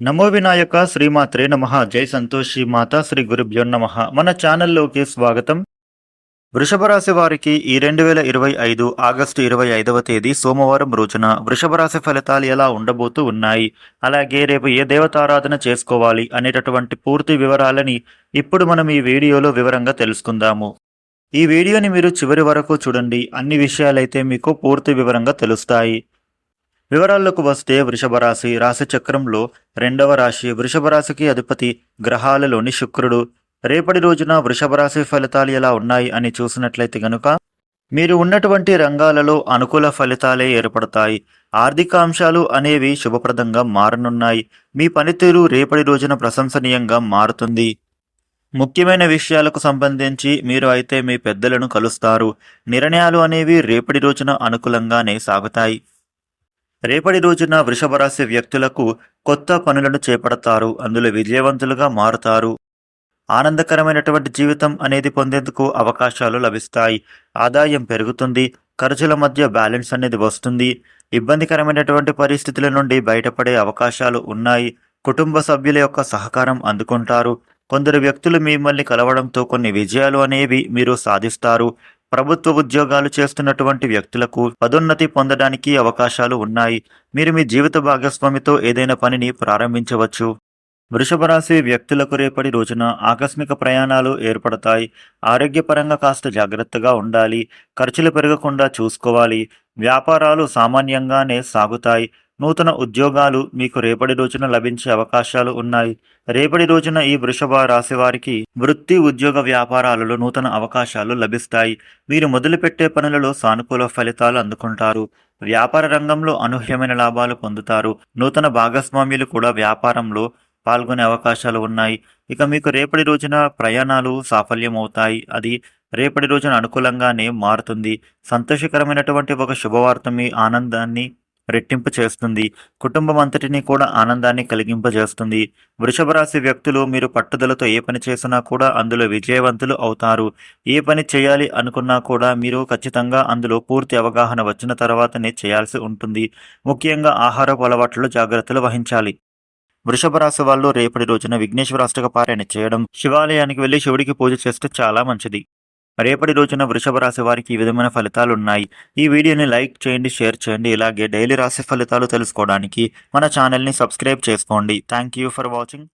నమో వినాయక శ్రీమాత్రే నమ. జై సంతోషి మాత శ్రీ గురుభ్యో నమ. మన ఛానల్లోకి స్వాగతం. వృషభ రాశి వారికి ఈ రెండు వేల ఇరవై ఐదు ఆగస్టు ఇరవై ఐదవ తేదీ సోమవారం రోజున వృషభ రాశి ఫలితాలు ఎలా ఉండబోతూ ఉన్నాయి? అలాగే రేపు ఏ దేవతారాధన చేసుకోవాలి అనేటటువంటి పూర్తి వివరాలని ఇప్పుడు మనం ఈ వీడియోలో వివరంగా తెలుసుకుందాము. ఈ వీడియోని మీరు చివరి వరకు చూడండి. అన్ని విషయాలైతే మీకు పూర్తి వివరంగా తెలుస్తాయి. వివరాల్లోకి వస్తే వృషభ రాశి రెండవ రాశి వృషభ రాశికి అధిపతి గ్రహాలలోని శుక్రుడు. రేపటి రోజున వృషభ రాశి ఫలితాలు ఎలా ఉన్నాయి అని చూసినట్లయితే గనుక మీరు ఉన్నటువంటి రంగాలలో అనుకూల ఫలితాలే ఏర్పడతాయి. ఆర్థిక అంశాలు అనేవి శుభప్రదంగా మారనున్నాయి. మీ పనితీరు రేపటి రోజున ప్రశంసనీయంగా మారుతుంది. ముఖ్యమైన విషయాలకు సంబంధించి మీరు అయితే మీ పెద్దలను కలుస్తారు. నిర్ణయాలు అనేవి రేపటి రోజున అనుకూలంగానే సాగుతాయి. రేపటి రోజున వృషభ రాశి వ్యక్తులకు కొత్త పనులను చేపడతారు. అందులో విజయవంతులుగా మారుతారు. ఆనందకరమైనటువంటి జీవితం అనేది పొందేందుకు అవకాశాలు లభిస్తాయి. ఆదాయం పెరుగుతుంది. ఖర్చుల మధ్య బ్యాలెన్స్ అనేది వస్తుంది. ఇబ్బందికరమైనటువంటి పరిస్థితుల నుండి బయటపడే అవకాశాలు ఉన్నాయి. కుటుంబ సభ్యుల యొక్క సహకారం అందుకుంటారు. కొందరు వ్యక్తులు మిమ్మల్ని కలవడంతో కొన్ని విజయాలు అనేవి మీరు సాధిస్తారు. ప్రభుత్వ ఉద్యోగాలు చేస్తున్నటువంటి వ్యక్తులకు పదోన్నతి పొందడానికి అవకాశాలు ఉన్నాయి. మీరు మీ జీవిత భాగస్వామితో ఏదైనా పనిని ప్రారంభించవచ్చు. వృషభ రాశి వ్యక్తులకు రేపటి రోజున ఆకస్మిక ప్రయాణాలు ఏర్పడతాయి. ఆరోగ్యపరంగా కాస్త జాగ్రత్తగా ఉండాలి. ఖర్చులు పెరగకుండా చూసుకోవాలి. వ్యాపారాలు సామాన్యంగానే సాగుతాయి. నూతన ఉద్యోగాలు మీకు రేపటి రోజున లభించే అవకాశాలు ఉన్నాయి. రేపటి రోజున ఈ వృషభ రాశి వారికి వృత్తి ఉద్యోగ వ్యాపారాలలో నూతన అవకాశాలు లభిస్తాయి. మీరు మొదలుపెట్టే పనులలో సానుకూల ఫలితాలు అందుకుంటారు. వ్యాపార రంగంలో అనూహ్యమైన లాభాలు పొందుతారు. నూతన భాగస్వామ్యులు కూడా వ్యాపారంలో పాల్గొనే అవకాశాలు ఉన్నాయి. ఇక మీకు రేపటి రోజున ప్రయాణాలు సాఫల్యం అవుతాయి అది రేపటి రోజున అనుకూలంగానే మారుతుంది. సంతోషకరమైనటువంటి ఒక శుభవార్త మీ ఆనందాన్ని రెట్టింపు చేస్తుంది. కుటుంబం అంతటినీ కూడా ఆనందాన్ని కలిగింపజేస్తుంది. వృషభ రాశి వ్యక్తులు మీరు పట్టుదలతో ఏ పని చేసినా కూడా అందులో విజయవంతులు అవుతారు. ఏ పని చేయాలి అనుకున్నా కూడా మీరు ఖచ్చితంగా అందులో పూర్తి అవగాహన వచ్చిన తర్వాతనే చేయాల్సి ఉంటుంది. ముఖ్యంగా ఆహారపు అలవాట్లలో జాగ్రత్తలు వహించాలి. వృషభ రాశి వాళ్ళు రేపటి రోజున విఘ్నేశ్వర అష్టక పారాయణ చేయడం శివాలయానికి వెళ్ళి శివుడికి పూజ చేస్తే చాలా మంచిది. రేపటి రోజున వృషభ రాశి వారికి ఈ విధమైన ఫలితాలు ఉన్నాయి ఈ వీడియోని లైక్ చేయండి షేర్ చేయండి. ఇలాగే డైలీ రాశి ఫలితాలు తెలుసుకోవడానికి మన ఛానల్ని సబ్స్క్రైబ్ చేసుకోండి. Thank you for watching.